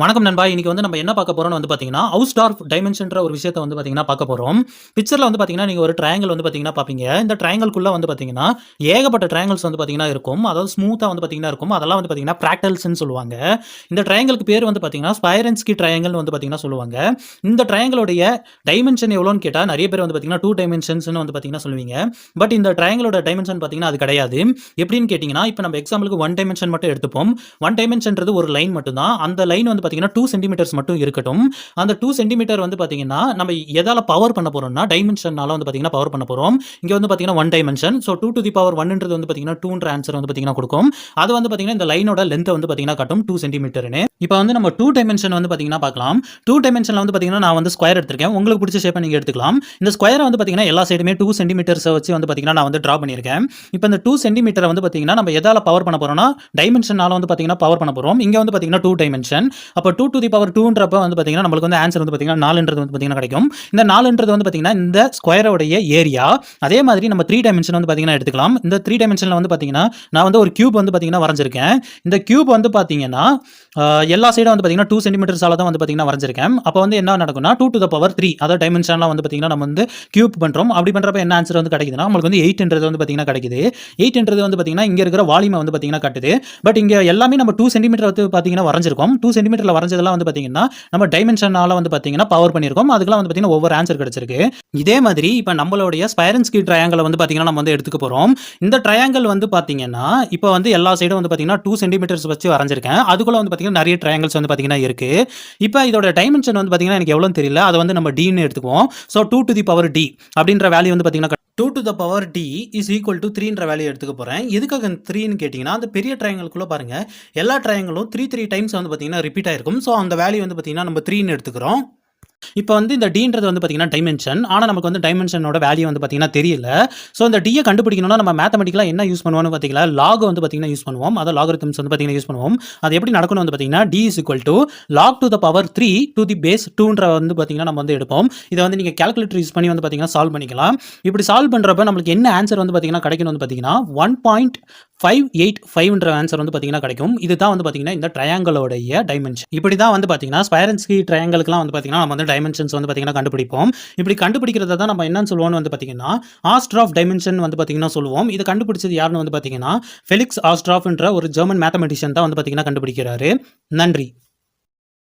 வணக்கம் நண்பா. இன்னைக்கு வந்து நம்ம என்ன பார்க்க போறோம்னு வந்து பார்த்தீங்கன்னா ஹவுஸ் டார்ஃப் டைமென்ஷன்ற ஒரு விஷயத்தை வந்து பார்த்தீங்கன்னா பார்க்க போகிறோம் பிக்சரில் வந்து பார்த்தீங்கன்னா நீங்கள் ஒரு ட்ரையாங்கல் வந்து பார்த்தீங்கன்னா பார்ப்பீங்க. இந்த ட்ரையாங்கல்குள்ளே வந்து பார்த்தீங்கன்னா ஏகப்பட்ட ட்ரையாங்கல்ஸ் வந்து பார்த்தீங்கன்னா இருக்கும். அதாவது ஸ்மூத்தாக வந்து பார்த்தீங்கன்னா இருக்கும். அதெல்லாம் வந்து பார்த்தீங்கன்னா ப்ராக்டல்ஸ்னு சொல்லுவாங்க. இந்த ட்ரையாங்கலுக்கு பேர் வந்து பார்த்தீங்கன்னா ஸ்பைரன்ஸ்கி ட்ரையாங்கல் வந்து பார்த்தீங்கன்னா சொல்லுவாங்க. இந்த ட்ரையாங்கிளோடைய டைமென்ஷன் எவ்வளோன்னு கேட்டால் நிறைய பேர் வந்து பார்த்தீங்கன்னா டூ டைமென்ஷன்ஸ்னு வந்து பார்த்தீங்கன்னா சொல்லுவீங்க. பட் இந்த ட்ரையாங்கலோட டைமென்ஷன் பார்த்தீங்கன்னா அது கிடையாது. எப்படின்னு கேட்டிங்கன்னா இப்போ நம்ம எக்ஸாம்பிளுக்கு ஒன் டைமென்ஷன் மட்டும் எடுத்துப்போம். ஒன் டைமென்ஷன்றது ஒரு லைன் மட்டும்தான். அந்த லைன் வந்து பார்த்தீங்கன்னா டூ சென்டிமீட்டர்ஸ் மட்டும் இருக்கட்டும். அந்த டூ சென்டிமீட்டர் வந்து பார்த்தீங்கன்னா நம்ம எதால பவர் பண்ண போறோம்னா டைமென்ஷனால் வந்து பார்த்தீங்கன்னா பவர் பண்ண போறோம். இங்கே வந்து பார்த்தீங்கன்னா one dimension so two to the power ஒன்ன்றது வந்து பார்த்தீங்கன்னா டூன்ற ஆன்சர் வந்து பார்த்தீங்கன்னா கொடுக்கும். அது வந்து பார்த்தீங்கன்னா இந்த லைனோட லென்த்தை வந்து பார்த்தீங்கன்னா காட்டும் டூ சென்டிமீட்டர்னு இப்போ வந்து நம்ம டூ டைமென்ஷன் வந்து பார்த்தீங்கன்னா பார்க்கலாம் டூ டைமென்ஷனில் வந்து பார்த்தீங்கன்னா நான் வந்து ஸ்கொயர் எடுத்திருக்கேன் உங்களுக்கு பிடிச்ச ஷேப்பை நீங்கள் எடுத்துக்கலாம் இந்த ஸ்கொயரை வந்து பார்த்தீங்கன்னா எல்லா சைடுமே டூ சென்டிமீட்டர்ஸை வச்சு வந்து பார்த்தீங்கன்னா நான் வந்து ட்ரா பண்ணியிருக்கேன் இப்போ இந்த டூ சென்டிமீட்டரை வந்து பார்த்தீங்கன்னா நம்ம எதால் பவர் பண்ண போகிறோம்னா டைமென்ஷனால் வந்து பார்த்தீங்கன்னா பவர் பண்ண போகிறோம் இங்கே வந்து பார்த்தீங்கன்னா டூ டைமென்ஷன் அப்போ டூ டு தி பவர் டூன்றப்ப வந்து பார்த்தீங்கன்னா நம்மளுக்கு வந்து ஆன்சர் வந்து பார்த்தீங்கன்னா நாலுன்றது வந்து பார்த்தீங்கன்னா கிடைக்கும் இந்த நாலுன்றது வந்து பார்த்தீங்கன்னா இந்த ஸ்கொயரோடைய ஏரியா அதே மாதிரி நம்ம த்ரீ டைமென்ஷன் வந்து பார்த்தீங்கன்னா எடுத்துக்கலாம் இந்த த்ரீ டைமென்ஷனில் வந்து பார்த்தீங்கன்னா நான் வந்து ஒரு கியூப் வந்து பார்த்தீங்கன்னா வரைஞ்சிருக்கேன் இந்த கியூப் வந்து பார்த்தீங்கன்னா எல்லா சைடும் வந்து பார்த்தீங்கன்னா டூ சென்டிமீட்டர்ஸால தான் வந்து பார்த்தீங்கன்னா வரைஞ்சிருக்கேன் அப்போ வந்து என்ன நடக்கும்னா two to the power three அதாவது டைமென்ஷன்லாம் வந்து பார்த்தீங்கன்னா நம்ம வந்து கியூப் பண்ணுறோம் அப்படி பண்ணுறப்ப என்ன ஆன்சர் வந்து கிடைக்குதுன்னா நம்மளுக்கு வந்து எயிட்ன்றது வந்து பார்த்தீங்கன்னா கிடைக்குது எயிட்ன்றது வந்து பார்த்தீங்கன்னா இங்கே இருக்கிற வால்யூமை வந்து பார்த்தீங்கன்னா கட்டுது பட் இங்கே எல்லாமே நம்ம டூ சென்டிமீட்டர் வந்து பார்த்தீங்கன்னா வரைஞ்சிருக்கோம் டூ சென்டிமீட்டரில் வரைஞ்சதெல்லாம் வந்து பார்த்தீங்கன்னா நம்ம டைமென்ஷனால வந்து பார்த்தீங்கன்னா பவர் பண்ணியிருக்கோம் அதுக்கெல்லாம் வந்து பார்த்தீங்கன்னா ஒவ்வொரு ஆன்சர் கிடைச்சிருக்கு இதே மாதிரி இப்போ நம்மளுடைய ஸ்பைரன்ஸ்கி ட்ரையாங்கிள் வந்து பார்த்தீங்கன்னா நம்ம வந்து எடுத்துக்க போகிறோம் இந்த ட்ரையாங்கிள் வந்து பார்த்தீங்கன்னா இப்போ வந்து எல்லா சைடும் வந்து பார்த்தீங்கன்னா டூ சென்டிமீட்டர்ஸ் வச்சு வரைஞ்சிருக்கேன் அதுக்குள்ள வந்து பார்த்தீங்கன்னா நிறைய ட்ரையாங்கிள்ஸ் வந்து பார்த்தீங்கன்னா இருக்குது இப்போ இதோட டைமென்ஷன் வந்து பார்த்தீங்கன்னா எனக்கு எவ்வளோன்னு தெரியல. அதை வந்து நம்ம டின்னு எடுத்துக்குவோம். So two to the power T அப்படின்ற வேல்யூ வந்து பார்த்தீங்கன்னா two to the power T is equal to த்ரீன்ற value எடுத்துக்க போகிறேன் எதுக்காக த்ரீன்னு கேட்டிங்கன்னா அந்த பெரிய ட்ரையாங்கலுக்குள்ளே பாருங்கள் எல்லா ட்ரையாங்கலும் த்ரீ த்ரீ டைம்ஸ் வந்து பார்த்தீங்கன்னா ரிப்பீட் ஆயிருக்கும். ஸோ அந்த வேல்யூ வந்து பார்த்தீங்கன்னா நம்ம த்ரீன்னு எடுத்துக்கிறோம். இப்போ வந்து இந்த டீன்றது வந்து பார்த்தீங்கன்னா டைமென்ஷன் ஆனால் நமக்கு வந்து டைமென்ஷனோட வேல்யூ வந்து பார்த்தீங்கன்னா தெரியல. ஸோ இந்த டியை கண்டுபிடிக்கணும்னா நம்ம மேத்தமெட்டிக்கலாக என்ன யூஸ் பண்ணுவோம்னு பார்த்தீங்கன்னா லாக் வந்து பார்த்தீங்கன்னா யூஸ் பண்ணுவோம். அதை லாகரித்தம்ஸ் வந்து பார்த்தீங்கன்னா யூஸ் பண்ணுவோம். அது எப்படி நடக்கணும் வந்து பார்த்தீங்கன்னா T is equal to log to the power three to the base டூன்ற வந்து பார்த்தீங்கன்னா நம்ம வந்து எடுப்போம். இதை வந்து நீங்கள் கேல்குலேட்டர் யூஸ் பண்ணி வந்து பார்த்தீங்கன்னா சால்வ் பண்ணிக்கலாம். இப்படி சால்வ் பண்ணுறப்ப நம்மளுக்கு என்ன ஆன்சர் வந்து பார்த்தீங்கன்னா கிடைக்கணும் வந்து பார்த்தீங்கன்னா ஒன் பாயிண்ட் ஃபைவ் எயிட் ஃபைவ்ன்ற ஆன்சர் வந்து பார்த்தீங்கன்னா கிடைக்கும். இதுதான் வந்து பார்த்தீங்கன்னா இந்த ட்ரையாங்கலோடைய டைமென்ஷன் இப்படி தான் வந்து பார்த்தீங்கன்னா ஸ்பைரன்ஸ்கி ட்ரையாங்கலுக்குலாம் வந்து பார்த்தீங்கன்னா நம்ம வந்து டைமென்ஷன்ஸ் வந்து பார்த்தீங்கன்னா கண்டுபிடிப்போம். இப்படி கண்டுபிடிக்கிறத தான் நம்ம என்னன்னு சொல்லுவோம்னு வந்து பார்த்தீங்கன்னா ஆஸ்ட்ராஃப் டைமென்ஷன் வந்து பார்த்தீங்கன்னா சொல்லுவோம். இது கண்டுபிடிச்சது யாருன்னு வந்து பார்த்தீங்கன்னா ஃபெலிக்ஸ் ஆஸ்ட்ராஃப்ன்ற ஒரு ஜெர்மன் மேத்தமெட்டிஷியன் தான் வந்து பார்த்தீங்கன்னா கண்டுபிடிக்கிறாரு. நன்றி.